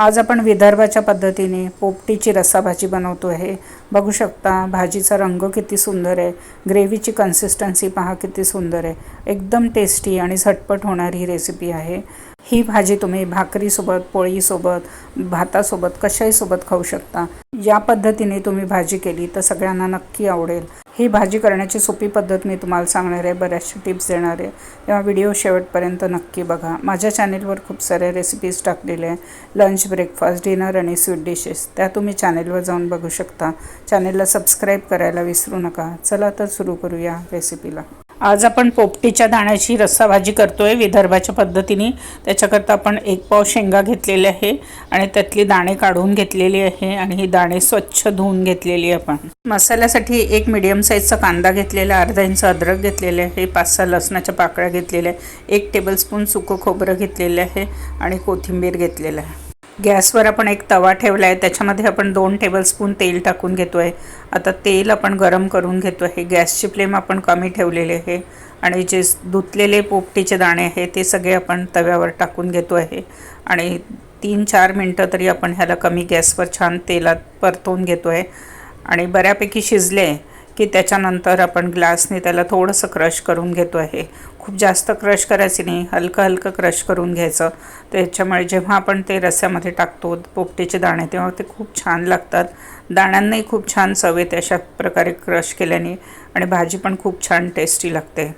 आज आपण विदर्भाच्या पद्धतीने पोपटीची रस्साभाजी बनवतो आहे बघू शकता भाजीचा रंग किती सुंदर आहे. ग्रेव्हीची कन्सिस्टन्सी पहा किती सुंदर आहे. एकदम टेस्टी आणि झटपट होणारी ही रेसिपी आहे. ही भाजी तुम्ही भाकरीसोबत पोळीसोबत भातासोबत कशाहीसोबत खाऊ शकता. या पद्धतीने तुम्ही भाजी केली तर सगळ्यांना नक्की आवडेल. ही भाजी करण्याची सोपी पद्धत मी तुम्हाला सांगणार आहे बऱ्याचशा टिप्स देणार आहे. तेव्हा व्हिडिओ शेवटपर्यंत नक्की बघा. माझ्या चॅनेलवर खूप साऱ्या रेसिपीज टाकलेल्या आहे. लंच ब्रेकफास्ट डिनर आणि स्वीट डिशेस त्या तुम्ही चॅनेलवर जाऊन बघू शकता. चॅनेलला सबस्क्राईब करायला विसरू नका. चला तर सुरू करूया रेसिपीला आज आपण पोपटीच्या दाण्याची रस्साभाजी करतोय विदर्भाच्या पद्धतीने. त्याच्याकरता आपण एक पाव शेंगा घेतलेले आहे आणि त्यातली दाणे काढून घेतलेली आहे आणि ही दाणे स्वच्छ धुवून घेतलेली आहे आपण. मसाल्यासाठी एक मिडियम साईजचा कांदा घेतलेला आहे, अर्धा इंच अद्रक घेतलेले आहे पाच सहा लसणाच्या पाकळ्या घेतलेल्या आहे एक टेबलस्पून सुकं खोबरं घेतलेलं आहे आणि कोथिंबीर घेतलेलं आहे. गॅसवर आपण एक तवा ठेवला आहे त्याच्यामध्ये आपण दोन टेबलस्पून तेल टाकून घेतो आहे आता तेल आपण गरम करून घेतो आहे गॅसची फ्लेम आपण कमी ठेवलेली आहे. आणि जे धुतलेले पोपटीचे दाणे आहे ते सगळे आपण तव्यावर टाकून घेतो आहे आणि तीन चार मिनटं तरी आपण ह्याला कमी गॅसवर छान तेलात परतवून घेतो आहे आणि बऱ्यापैकी शिजले की त्याच्यानंतर आपण ग्लासने त्याला थोडंसं क्रश करून घेतो आहे. खूप जास्त क्रश करायची नाही हलकं हलकं क्रश करून घ्यायचं. त्याच्यामुळे जेव्हा आपण ते रस्स्यामध्ये टाकतो पोपटीचे दाणे तेव्हा ते खूप छान लागतात. दाण्यांनाही खूप छान चव येते अशा प्रकारे क्रश केल्याने आणि भाजी पण खूप छान टेस्टी लागते.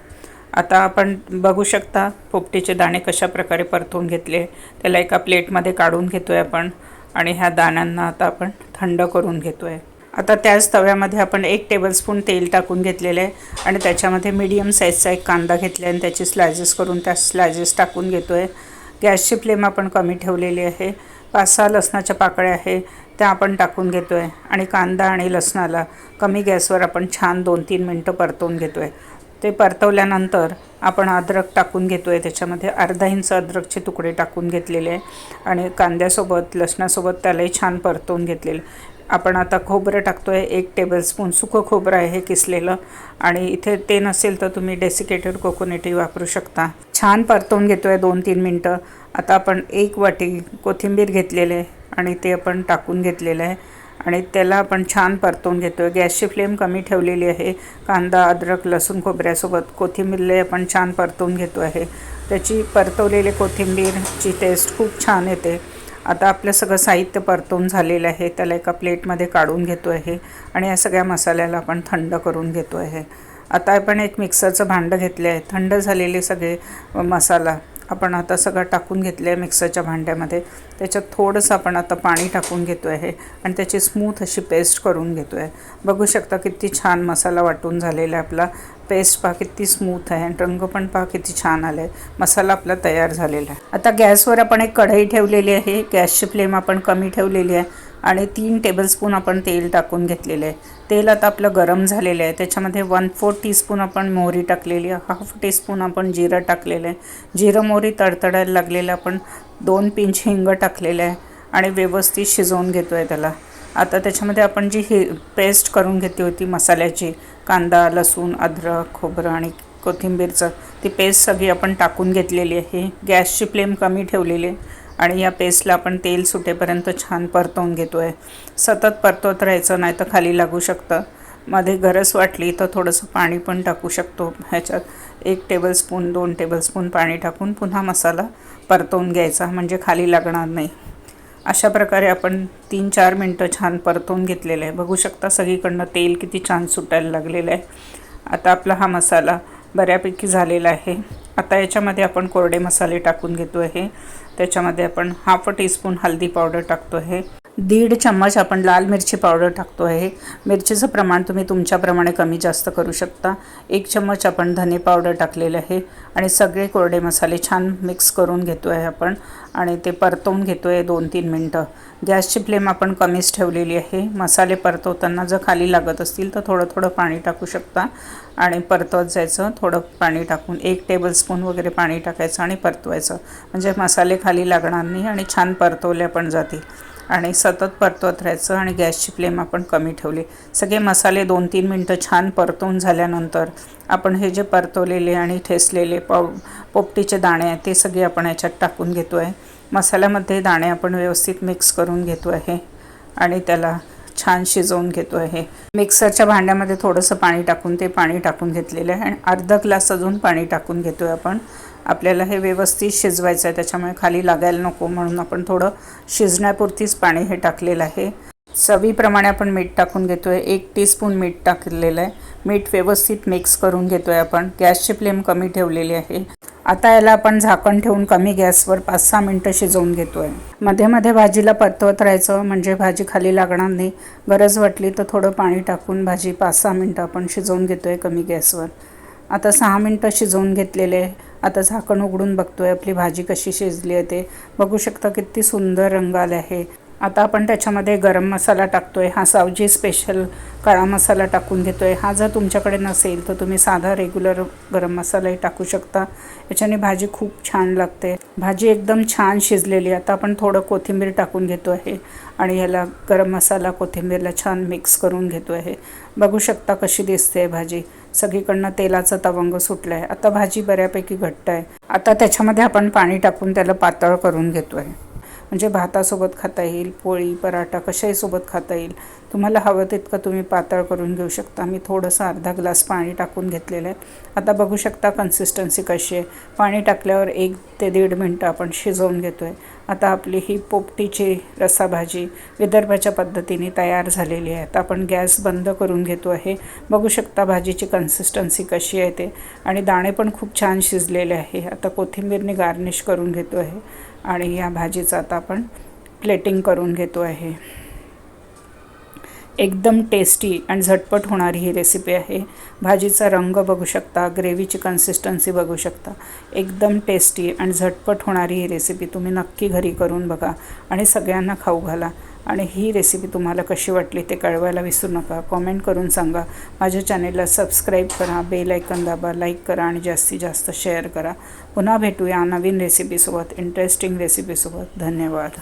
आता आपण बघू शकता पोपटीचे दाणे कशा प्रकारे परतून घेतले. त्याला एका प्लेटमध्ये काढून घेतो आहे आपण आणि ह्या दाण्यांना आता आपण थंड करून घेतो आहे आता त्याच तव्यामध्ये आपण एक टेबलस्पून तेल टाकून घेतलेलं आहे. आणि त्याच्यामध्ये मीडियम साईजचा एक कांदा घेतला आहे आणि त्याची स्लायसेस करून त्या स्लायसेस टाकून घेतो आहे गॅसची फ्लेम आपण कमी ठेवलेली आहे. पाच सहा लसणाच्या पाकळ्या आहे. त्या आपण टाकून घेतो आहे आणि कांदा आणि लसणाला कमी गॅसवर आपण छान दोन तीन मिनटं परतवून घेतो आहे ते परतवल्यानंतर आपण अद्रक टाकून घेतो आहे त्याच्यामध्ये अर्धा इंच अद्रकचे तुकडे टाकून घेतलेले आहे. आणि कांद्यासोबत लसणासोबत त्यालाही छान परतवून घेतलेलं आपण आता खोबरं टाकतो आहे एक टेबलस्पून सुकं खोबरं आहे हे किसलेलं. आणि इथे ते नसेल तर तुम्ही डेसिकेटेड कोकोनेटही वापरू शकता. छान परतवून घेतो आहे दोन तीन मिनटं. आता आपण एक वाटी कोथिंबीर घेतलेले आहे आणि ते आपण टाकून घेतलेलं आहे. आणि त्याला आपण छान परतवून घेतो आहे गॅसची फ्लेम कमी ठेवलेली आहे. कांदा अद्रक लसूण खोबऱ्यासोबत कोथिंबीरले आपण छान परतवून घेतो आहे त्याची परतवलेली कोथिंबीरची टेस्ट खूप छान येते. आता आपलं सगळं साहित्य परतवून झालेलं आहे त्याला एका प्लेटमध्ये काढून घेतो आहे आणि या सगळ्या मसाल्याला आपण थंड करून घेतो आहे आता आपण एक मिक्सरचं भांडं घेतलं आहे. थंड झालेले सगळे मसाला आपण आता सगळं टाकून घेतलं आहे मिक्सरच्या भांड्यामध्ये. त्याच्यात थोडंसं आपण आता पाणी टाकून घेतो आहे आणि त्याची स्मूथ अशी पेस्ट करून घेतो आहे बघू शकता किती छान मसाला वाटून झालेला आहे आपला. पेस्ट पहा किती स्मूथ आहे आणि रंग पण पहा किती छान आला आहे मसाला आपला तयार झालेला आहे. आता गॅसवर आपण एक कढई ठेवलेली आहे. गॅसची फ्लेम आपण कमी ठेवलेली आहे. आणि तीन टेबलस्पून आपण तेल टाकून घेतलेलं आहे. तेल आता आपलं गरम झालेलं आहे. त्याच्यामध्ये वन फोर टीस्पून आपण मोहरी टाकलेली आहे. हाफ टीस्पून आपण जिरं टाकलेलं आहे. जिरं मोहरी तडतडायला लागलेलं आपण दोन पिंच हिंग टाकलेलं आहे आणि व्यवस्थित शिजवून घेतो आहे त्याला. आता त्याच्यामध्ये आपण जी हे पेस्ट करून घेतली होती मसाल्याची कांदा लसूण अद्रक खोबरं आणि कोथिंबीरचं ती पेस्ट सगळी आपण टाकून घेतलेली आहे. गॅसची फ्लेम कमी ठेवलेली आहे. आणि या पेस्टला आपण तेल सुटेपर्यंत छान परतवून घेतो आहे सतत परतवत राहायचं नाही तर खाली लागू शकतं. मध्ये गरज वाटली तर थोडंसं पाणी पण टाकू शकतो ह्याच्यात. एक टेबलस्पून दोन टेबलस्पून पाणी टाकून पुन्हा मसाला परतवून घ्यायचा म्हणजे खाली लागणार नाही. अशा प्रकारे आपण तीन चार मिनटं छान परतवून घेतलेलं आहे. बघू शकता सगळीकडनं तेल किती छान सुटायला लागलेलं आहे. आता आपला हा मसाला बऱ्यापैकी झालेला आहे. आता याच्यामध्ये आपण कोरडे मसाले टाकून घेतो आहे त्याच्यामध्ये आपण हाफ टीस्पून हल्दी पावडर टाकतो आहे दीड चम्मच आपण लाल मिरची पावडर टाकतो आहे. मिरचीचं प्रमाण तुम्ही तुमच्याप्रमाणे कमी जास्त करू शकता. एक चम्मच आपण धने पावडर टाकलेले आहे. आणि सगळे कोरडे मसाले छान मिक्स करून घेतो आहे आपण. आणि ते परतवून घेतो आहे दोन तीन मिनटं. गॅसची फ्लेम आपण कमीच ठेवलेली आहे. मसाले परतवताना जर खाली लागत असतील तर थोडं थोडं पाणी टाकू शकता. आणि परतवत जायचं थोडं पाणी टाकून एक टेबलस्पून वगैरे पाणी टाकायचं आणि परतवायचं. म्हणजे मसाले खाली लागणार नाही आणि छान परतवले पण जातील. आणि सतत परतवत राहायचं आणि गॅसची फ्लेम आपण कमी ठेवली. सगळे मसाले दोन तीन मिनटं छान परतवून झाल्यानंतर आपण हे जे परतवलेले आणि ठेसलेले पाव पोपटीचे दाणे आहेत ते सगळे आपण याच्यात टाकून घेतो आहे. मसाल्यामध्ये दाणे आपण व्यवस्थित मिक्स करून घेतो आहे आणि त्याला छान शिजवून घेतो आहे. मिक्सरच्या भांड्यामध्ये थोडंसं पाणी टाकून ते पाणी टाकून घेतलेलं आहे आणि अर्धा ग्लास अजून पाणी टाकून घेतो आहे आपण. आपल्याला हे व्यवस्थित शिजवायचं आहे त्याच्यामुळे खाली लागायला नको म्हणून आपण थोडं शिजण्यापुरतीच पाणी हे टाकलेलं आहे. चवीप्रमाणे आपण मीठ टाकून घेतो आहे एक टीस्पून मीठ टाकलेलं आहे. मीठ व्यवस्थित मिक्स करून घेतो आहे आपण. गॅसची फ्लेम कमी ठेवलेली आहे. आता याला आपण झाकण ठेवून कमी गॅसवर पाच सहा मिनटं शिजवून घेतो आहे मध्ये मध्ये भाजीला परतवत राहायचं म्हणजे भाजी खाली लागणार नाही. गरज वाटली तर थोडं पाणी टाकून भाजी पाच सहा मिनटं आपण शिजवून घेतो आहे कमी गॅसवर. आता सहा मिनटं शिजवून घेतलेले आहे आता झाकण उघडून बघतो आहे आपली भाजी कशी शिजली आहे ते. बघू शकता किती सुंदर रंग आले आहे. आता आपण त्याच्यामध्ये गरम मसाला टाकतो आहे हा सावजी स्पेशल काळा मसाला टाकून घेतो आहे हा जर तुमच्याकडे नसेल तर तुम्ही साधा रेग्युलर गरम मसालाही टाकू शकता. याच्याने भाजी खूप छान लागते. भाजी एकदम छान शिजलेली आता आपण थोडं कोथिंबीर टाकून घेतो आहे आणि ह्याला गरम मसाला कोथिंबीरला छान मिक्स करून घेतो आहे बघू शकता कशी दिसते भाजी. सगळीकडनं तेलाचं तवंग सुटलं आहे आता भाजी बऱ्यापैकी घट्ट आहे. आता त्याच्यामध्ये आपण पाणी टाकून त्याला पातळ करून घेतो आहे म्हणजे भातासोबत खाता येईल पोळी पराठा कशाही सोबत खाता येईल. तुम्हाला हवं तितकं तुम्ही पातळ करून घेऊ शकता. मी थोडंसं अर्धा ग्लास पाणी टाकून घेतलेलं आहे. आता बघू शकता कन्सिस्टन्सी कशी आहे. पाणी टाकल्यावर एक ते दीड मिनटं आपण शिजवून घेतो आहे आता आपली ही पोपटीची रसाभाजी विदर्भाच्या पद्धतीने तयार झालेली आहे. आता आपण गॅस बंद करून घेतो आहे. बघू शकता भाजीची कन्सिस्टन्सी कशी आहे ते. आणि दाणे पण खूप छान शिजलेले आहे. आता कोथिंबीरने गार्निश करून घेतो आहे. आणि या भाजीचं आता आपण प्लेटिंग करून घेतो आहे एकदम टेस्टी आणि झटपट होणारी ही रेसिपी आहे. भाजीचा रंग बघू शकता ग्रेव्हीची कन्सिस्टन्सी बघू शकता. एकदम टेस्टी आणि झटपट होणारी ही रेसिपी तुम्ही नक्की घरी करून बघा आणि सगळ्यांना खाऊ घाला. आणि ही रेसिपी तुम्हाला कशी वाटली ते कळवायला विसरू नका. कॉमेंट करून सांगा. माझ्या चॅनेलला सबस्क्राईब करा बेल ऐकन दाबा लाईक करा आणि जास्तीत जास्त शेअर करा. पुन्हा भेटूया नवीन रेसिपीसोबत इंटरेस्टिंग रेसिपीसोबत धन्यवाद.